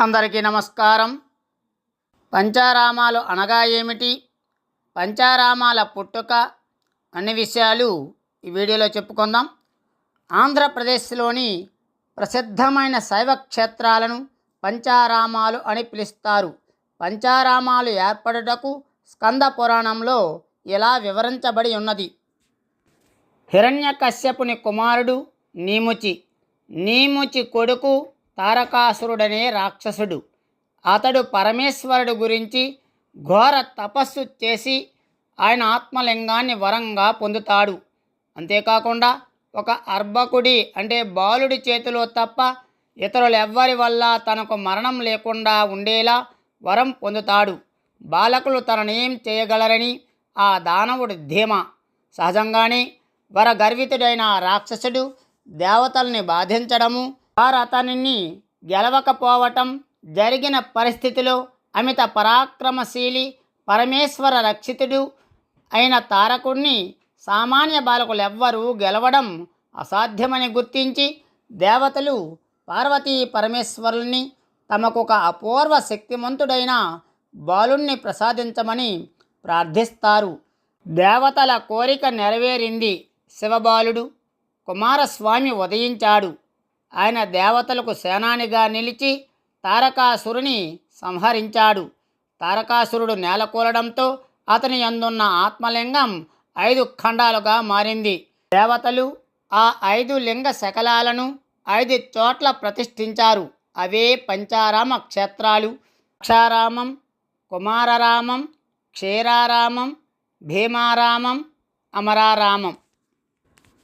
అందరికీ నమస్కారం. పంచారామాలు అనగా ఏమిటి? పంచారామాల పుట్టుక అన్ని విషయాలు ఈ వీడియోలో చెప్పుకుందాం. ఆంధ్రప్రదేశ్లోని ప్రసిద్ధమైన శైవ క్షేత్రాలను పంచారామాలు అని పిలుస్తారు. పంచారామాలు ఏర్పడుటకు స్కంద పురాణంలో ఇలా వివరించబడి ఉన్నది. హిరణ్యకశ్యపుని కుమారుడు నీముచి. నీముచి కొడుకు తారకాసురుడనే రాక్షసుడు. అతడు పరమేశ్వరుడు గురించి ఘోర తపస్సు చేసి ఆయన ఆత్మలింగాన్ని వరంగా పొందుతాడు. అంతేకాకుండా ఒక అర్భకుడి అంటే బాలుడి చేతిలో తప్ప ఇతరులెవ్వరి వల్ల తనకు మరణం లేకుండా ఉండేలా వరం పొందుతాడు. బాలకులు తననేం చేయగలరని ఆ దానవుడు ధీమా. సహజంగానే వరగర్వితుడైన రాక్షసుడు దేవతల్ని బాధించడము వారు అతనిని గెలవకపోవటం జరిగిన పరిస్థితిలో అమిత పరాక్రమశీలి పరమేశ్వర రక్షితుడు అయిన తారకుణ్ణి సామాన్య బాలకులెవ్వరూ గెలవడం అసాధ్యమని గుర్తించి దేవతలు పార్వతీ పరమేశ్వరుల్ని తమకొక అపూర్వ శక్తిమంతుడైన బాలుణ్ణి ప్రసాదించమని ప్రార్థిస్తారు. దేవతల కోరిక నెరవేరింది శివబాలుడు. కుమారస్వామి ఉదయించాడు. ఆయన దేవతలకు సేనానిగా నిలిచి తారకాసురుని సంహరించాడు. తారకాసురుడు నేలకూలడంతో అతని అందున్న ఆత్మలింగం ఐదు ఖండాలుగా మారింది. దేవతలు ఆ ఐదు లింగ శకలాలను ఐదు చోట్ల ప్రతిష్ఠించారు. అవే పంచారామ క్షేత్రాలు. అక్షారామం కుమారరామం క్షీరారామం భీమారామం అమరారామం.